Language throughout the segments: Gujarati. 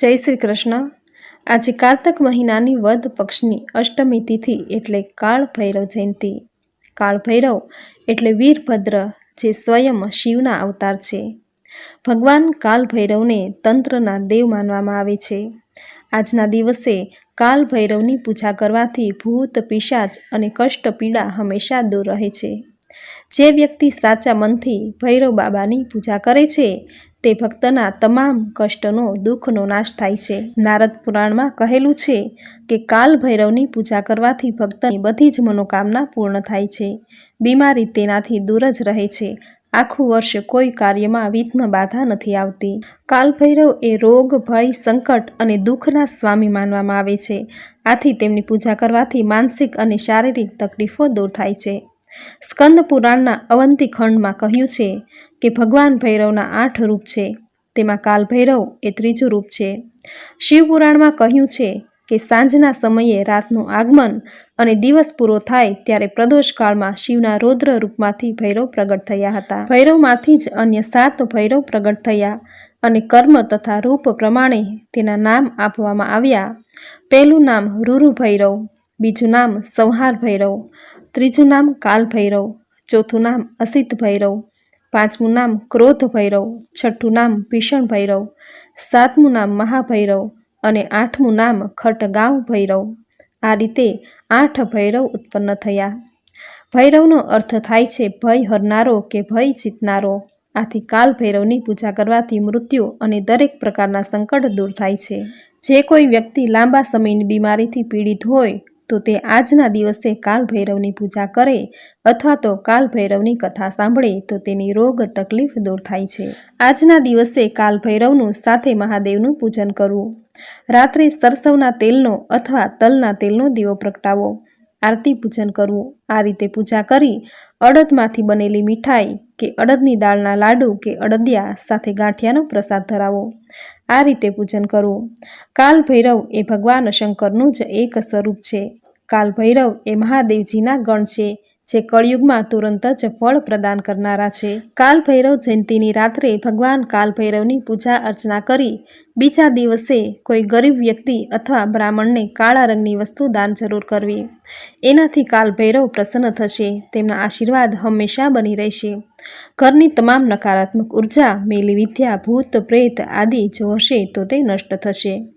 જય શ્રી કૃષ્ણ. આજે કારતક મહિનાની વદ પક્ષની અષ્ટમી તિથિ એટલે કાળ ભૈરવ જયંતિ. કાળ ભૈરવ એટલે વીરભદ્ર જે સ્વયં શિવના અવતાર છે. ભગવાન કાલ ભૈરવને તંત્રના દેવ માનવામાં આવે છે. આજના દિવસે કાલ ભૈરવની પૂજા કરવાથી ભૂત, પિશાચ અને કષ્ટ પીડા હંમેશા દૂર રહે છે. જે વ્યક્તિ સાચા મનથી ભૈરવ બાબાની પૂજા કરે છે તે ભક્તના તમામ કષ્ટનો, દુઃખનો નાશ થાય છે. નારદ પુરાણમાં કહેલું છે કે કાલ ભૈરવની પૂજા કરવાથી ભક્તની બધી જ મનોકામના પૂર્ણ થાય છે. બીમારી તેનાથી દૂર જ રહે છે. આખું વર્ષ કોઈ કાર્યમાં વિઘ્ન બાધા નથી આવતી. કાલભૈરવ એ રોગ, ભય, સંકટ અને દુઃખના સ્વામી માનવામાં આવે છે. આથી તેમની પૂજા કરવાથી માનસિક અને શારીરિક તકલીફો દૂર થાય છે. સ્કંદ પુરાણના અવંતી ખંડમાં કહ્યું છે કે ભગવાન ભૈરવના આઠ રૂપ છે. તેમાં કાલ ભૈરવ એ ત્રીજું રૂપ છે. શિવ પુરાણમાં કહ્યું છે કે સાંજના સમયે રાતનું આગમન અને દિવસ પૂરો થાય ત્યારે પ્રદોષ કાળમાં શિવના રૌદ્ર રૂપમાંથી ભૈરવ પ્રગટ થયા હતા. ભૈરવમાંથી જ અન્ય સાત ભૈરવ પ્રગટ થયા અને કર્મ તથા રૂપ પ્રમાણે તેના નામ આપવામાં આવ્યા. પહેલું નામ રૂરુ ભૈરવ, બીજું નામ સંહાર ભૈરવ, ત્રીજું નામ કાલ ભૈરવ ચોથું નામ અસિત ભૈરવ પાંચમું નામ ક્રોધ ભૈરવ, છઠ્ઠું નામ ભીષણ ભૈરવ, સાતમું નામ મહાભૈરવ અને આઠમું નામ ખટગાંવ ભૈરવ. આ રીતે આઠ ભૈરવ ઉત્પન્ન થયા. ભૈરવનો અર્થ થાય છે ભય હરનારો કે ભય જીતનારો. આથી કાલ ભૈરવની પૂજા કરવાથી મૃત્યુ અને દરેક પ્રકારના સંકટ દૂર થાય છે. જે કોઈ વ્યક્તિ લાંબા સમયની બીમારીથી પીડિત હોય તો તે આજના દિવસે કાલ ભૈરવની પૂજા કરે અથવા તો કાલ ભૈરવની કથા સાંભળે તો તેની રોગ તકલીફ દૂર થાય છે. આજના દિવસે કાલ ભૈરવનું સાથે મહાદેવનું પૂજન કરવું. રાત્રે સરસવના તેલનો અથવા તલના તેલનો દીવો પ્રગટાવો. આરતી પૂજન કરવું. આ રીતે પૂજા કરી અડદમાંથી બનેલી મીઠાઈ કે અડદની દાળના લાડુ કે અડદિયા સાથે ગાંઠિયાનો પ્રસાદ ધરાવો. આ રીતે પૂજન કરવું. કાલ ભૈરવ એ ભગવાન શંકરનું જ એક સ્વરૂપ છે. કાલ ભૈરવ એ મહાદેવજીના ગણ છે. જે કળિયુગમાં તુરંત જ ફળ પ્રદાન કરનારા છે. કાલ ભૈરવ જયંતિની રાત્રે ભગવાન કાલ ભૈરવની પૂજા અર્ચના કરી. બીજા દિવસે કોઈ ગરીબ વ્યક્તિ અથવા બ્રાહ્મણને કાળા રંગની વસ્તુ દાન જરૂર કરવી. એનાથી કાલ ભૈરવ પ્રસન્ન થશે. તેમના આશીર્વાદ હંમેશા બની રહેશે. ઘરની તમામ નકારાત્મક ઊર્જા, મેલી વિદ્યા, ભૂત, પ્રેત આદિ જો હશે તો તે નષ્ટ થશે.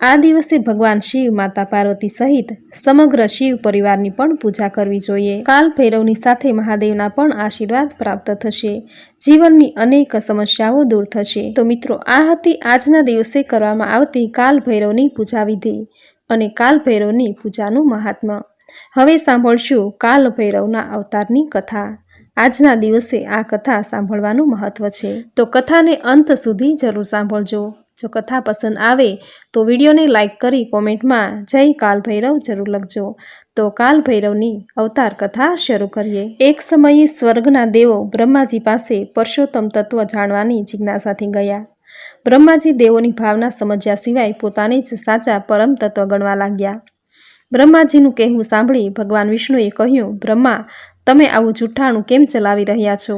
આ દિવસે ભગવાન શિવ, માતા પાર્વતી સહિત સમગ્ર શિવ પરિવારની પણ પૂજા કરવી જોઈએ. કાલ ભૈરવની સાથે મહાદેવના પણ આશીર્વાદ પ્રાપ્ત થશે. જીવનની અનેક સમસ્યાઓ દૂર થશે. તો મિત્રો, આ હતી આજના દિવસે કરવામાં આવતી કાલ ભૈરવની પૂજા વિધિ અને કાલ ભૈરવની પૂજાનું મહાત્મ્ય હવે સાંભળશું કાલ ભૈરવના અવતારની કથા. આજના દિવસે આ કથા સાંભળવાનું મહત્વ છે. તો કથાને અંત સુધી જરૂર સાંભળજો. જો કથા પસંદ આવે તો વિડીયોને લાઇક કરી કોમેન્ટમાં જય કાલ ભૈરવ જરૂર લખજો. તો કાલ ભૈરવની અવતાર કથા શરૂ કરીએ. એક સમયે સ્વર્ગના દેવો બ્રહ્માજી પાસે પરસોત્તમ તત્વ જાણવાની જિજ્ઞાસાથી ગયા. બ્રહ્માજી દેવોની ભાવના સમજ્યા સિવાય પોતાને જ સાચા પરમ તત્વ ગણવા લાગ્યા. બ્રહ્માજીનું કહેવું સાંભળી ભગવાન વિષ્ણુએ કહ્યું, બ્રહ્મા, તમે આવું જૂઠાણું કેમ ચલાવી રહ્યા છો?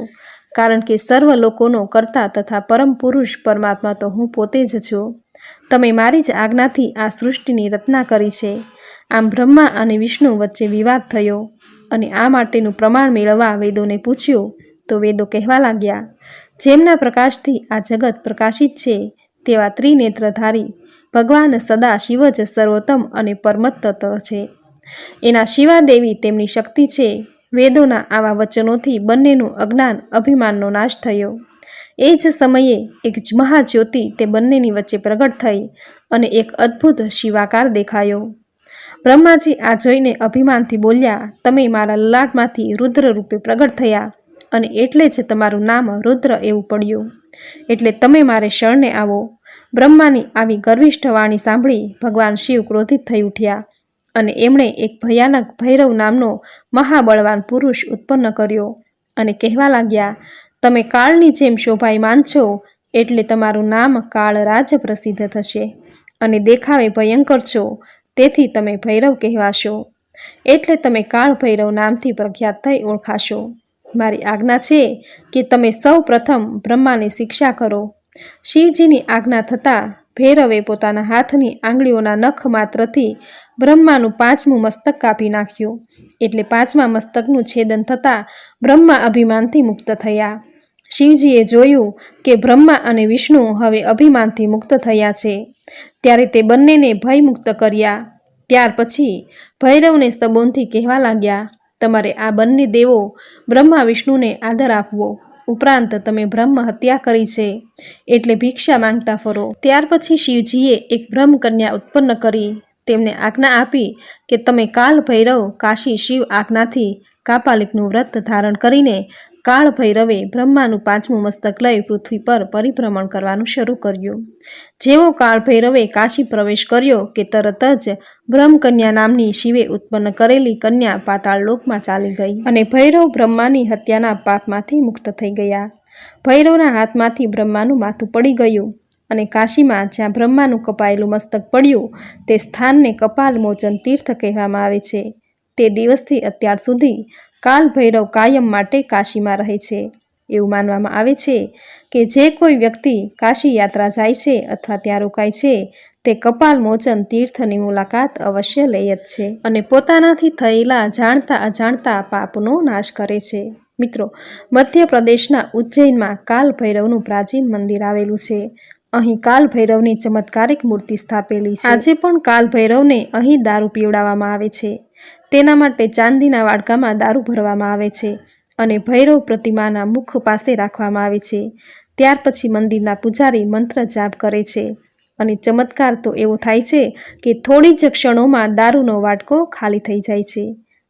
કારણ કે સર્વ લોકોનો કરતા તથા પરમ પુરુષ પરમાત્મા તો હું પોતે જ છું. તમે મારી જ આજ્ઞાથી આ સૃષ્ટિની રચના કરી છે. આમ બ્રહ્મા અને વિષ્ણુ વચ્ચે વિવાદ થયો અને આ માટેનું પ્રમાણ મેળવવા વેદોને પૂછ્યું તો વેદો કહેવા લાગ્યા, જેમના પ્રકાશથી આ જગત પ્રકાશિત છે, તેવા ત્રિનેત્રધારી ભગવાન સદા શિવ જ સર્વોત્તમ અને પરમત્તત્વ છે. એના શિવાદેવી તેમની શક્તિ છે. વેદોના આવા વચનોથી બંનેનું અજ્ઞાન, અભિમાનનો નાશ થયો. એ જ સમયે એક મહાજ્યોતિ તે બંનેની વચ્ચે પ્રગટ થઈ અને એક અદ્ભુત શિવાકાર દેખાયો. બ્રહ્માજી આ જોઈને અભિમાનથી બોલ્યા, તમે મારા લલાટમાંથી રુદ્ર રૂપે પ્રગટ થયા અને એટલે જ તમારું નામ રુદ્ર એવું પડ્યું. એટલે તમે મારે શરણે આવો. બ્રહ્માની આવી ગર્વિષ્ઠ વાણી સાંભળી ભગવાન શિવ ક્રોધિત થઈ ઉઠ્યા. અને એમણે એક ભયાનક ભૈરવ નામનો મહાબળવાન પુરુષ ઉત્પન્ન કર્યો અને કહેવા લાગ્યા, તમે કાળની જેમ શોભાયમાન છો એટલે તમારું નામ કાળ રાજ પ્રસિદ્ધ થશે અને દેખાવે ભયંકર છો, તેથી તમે ભૈરવ કહેવાશો. એટલે તમે કાળ ભૈરવ નામથી પ્રખ્યાત થઈ ઓળખાશો. મારી આજ્ઞા છે કે તમે સૌ પ્રથમ બ્રહ્માની શિક્ષા કરો. શિવજીની આજ્ઞા થતાં ભૈરવે પોતાના હાથની આંગળીઓના નખ માત્રથી બ્રહ્માનું પાંચમું મસ્તક કાપી નાખ્યું. એટલે પાંચમા મસ્તકનું છેદન થતાં બ્રહ્મા અભિમાનથી મુક્ત થયા. શિવજીએ જોયું કે બ્રહ્મા અને વિષ્ણુ હવે અભિમાનથી મુક્ત થયા છે. ત્યારે તે બંનેને ભયમુક્ત કર્યા. ત્યાર પછી ભૈરવને સબોનથી કહેવા લાગ્યા, તમારે આ બંને દેવો બ્રહ્મા વિષ્ણુને આદર આપવો. ઉપરાંત તમે બ્રહ્મ હત્યા કરી છે, એટલે ભિક્ષા માંગતા ફરો. ત્યાર પછી શિવજીએ એક બ્રહ્મ કન્યા ઉત્પન્ન કરી. તેમને આજ્ઞા આપી કે તમે કાલ ભૈરવ કાશી શિવ આજ્ઞાથી કાપાલિકનું વ્રત ધારણ કરીને કાળ ભૈરવે બ્રહ્માનું પાંચમું મસ્તક લઈ પૃથ્વી પર પરિભ્રમણ કરવાનું શરૂ કર્યું. જેવો કાળ ભૈરવે કાશી પ્રવેશ કર્યો કે તરત જ બ્રહ્મકન્યા નામની શિવે ઉત્પન્ન કરેલી કન્યા પાતાળ લોકમાં ચાલી ગઈ અને ભૈરવ બ્રહ્માની હત્યાના પાપમાંથી મુક્ત થઈ ગયા. ભૈરવના હાથમાંથી બ્રહ્માનું માથું પડી ગયું અને કાશીમાં જ્યાં બ્રહ્માનું કપાયેલું મસ્તક પડ્યું તે સ્થાનને કપાલ મોચન તીર્થ કહેવામાં આવે છે. તે દિવસથી અત્યાર સુધી કાલ ભૈરવ કાયમ માટે કાશીમાં રહે છે. એવું માનવામાં આવે છે કે જે કોઈ વ્યક્તિ કાશી યાત્રા જાય છે અથવા ત્યાં રોકાય છે, તે કપાલ મોચન તીર્થની મુલાકાત અવશ્ય લે જ છે અને પોતાનાથી થયેલા જાણતા અજાણતા પાપનો નાશ કરે છે. મિત્રો, મધ્યપ્રદેશના ઉજ્જૈનમાં કાલ ભૈરવનું પ્રાચીન મંદિર આવેલું છે. અહીં કાલ ભૈરવની ચમત્કારિક મૂર્તિ સ્થાપેલી છે. આજે પણ કાલ ભૈરવને અહીં દારૂ પીવડાવવામાં આવે છે. તેના માટે ચાંદીના વાડકામાં દારૂ ભરવામાં આવે છે અને ભૈરવ પ્રતિમાના મુખ પાસે રાખવામાં આવે છે. ત્યાર પછી મંદિરના પૂજારી મંત્ર જાપ કરે છે અને ચમત્કાર તો એવો થાય છે કે થોડી જ ક્ષણોમાં દારૂનો વાટકો ખાલી થઈ જાય છે.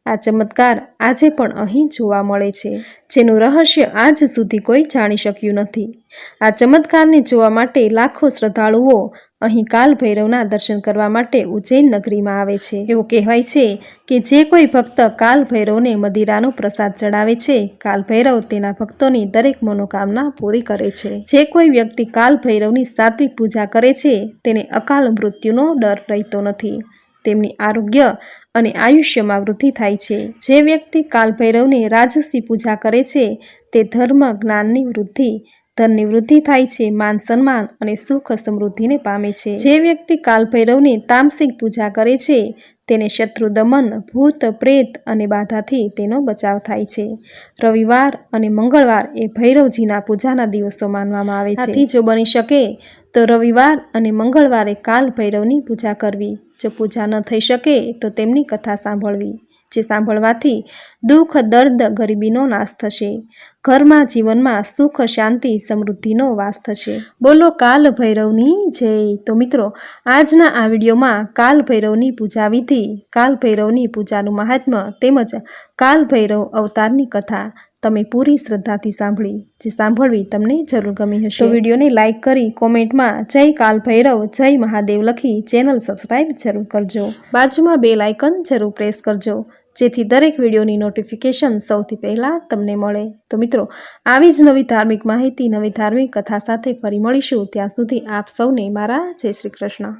આ ચમત્કાર આજે પણ અહીં જોવા મળે છે. જેનું રહસ્ય આજ સુધી કોઈ જાણી શક્યું નથી. આ ચમત્કારને જોવા માટે લાખો શ્રદ્ધાળુઓ અહીં કાલ ભૈરવના દર્શન કરવા માટે ઉજ્જૈન નગરીમાં આવે છે. એવું કહેવાય છે કે જે કોઈ ભક્ત કાલ ભૈરવને મદિરાનો પ્રસાદ ચડાવે છે કાલ ભૈરવ તેના ભક્તોની દરેક મનોકામના પૂરી કરે છે. જે કોઈ વ્યક્તિ કાલ ભૈરવની સાત્વિક પૂજા કરે છે, તેને અકાલ મૃત્યુનો ડર રહેતો નથી. તેમની આરોગ્ય અને આયુષ્યમાં વૃદ્ધિ થાય છે. જે વ્યક્તિ કાલભૈરવને રાજસી પૂજા કરે છે, તે ધર્મ જ્ઞાનની વૃદ્ધિ, ધનની વૃદ્ધિ થાય છે, માન સન્માન અને સુખ સમૃદ્ધિને પામે છે. જે વ્યક્તિ કાલભૈરવને તામસિક પૂજા કરે છે, તેને શત્રુ દમન, ભૂત, પ્રેત અને બાધાથી તેનો બચાવ થાય છે. રવિવાર અને મંગળવાર એ ભૈરવજીના પૂજાના દિવસો માનવામાં આવે છે. જો બની શકે, તો રવિવાર અને મંગળવારે કાલ ભૈરવની પૂજા કરવી. જો પૂજા ન થઈ શકે તો તેમની કથા સાંભળવી, જે સાંભળવાથી દુઃખ, દર્દ, ગરીબીનો નાશ થશે. ઘરમાં જીવનમાં સુખ, શાંતિ, સમૃદ્ધિનો વાસ થશે. બોલો કાલ ભૈરવની જય. તો મિત્રો, આજના આ વિડીયોમાં કાલ ભૈરવની પૂજા વિધિ, કાલ ભૈરવની પૂજાનું મહાત્મ્ય તેમજ કાલ ભૈરવ અવતારની કથા તમે પૂરી શ્રદ્ધાથી સાંભળી, જે સાંભળવી તમને જરૂર ગમી હશે. તો વિડીયોને લાઇક કરી કોમેન્ટમાં જય કાલ ભૈરવ, જય મહાદેવ લખી ચેનલ સબસ્ક્રાઇબ જરૂર કરજો. બાજુમાં બે લાઇકન જરૂર પ્રેસ કરજો, જેથી દરેક વિડીયોની નોટિફિકેશન સૌથી પહેલાં તમને મળે. તો મિત્રો, આવી જ નવી ધાર્મિક માહિતી, નવી ધાર્મિક કથા સાથે ફરી મળીશું. ત્યાં સુધી આપ સૌને મારા જય શ્રી કૃષ્ણ.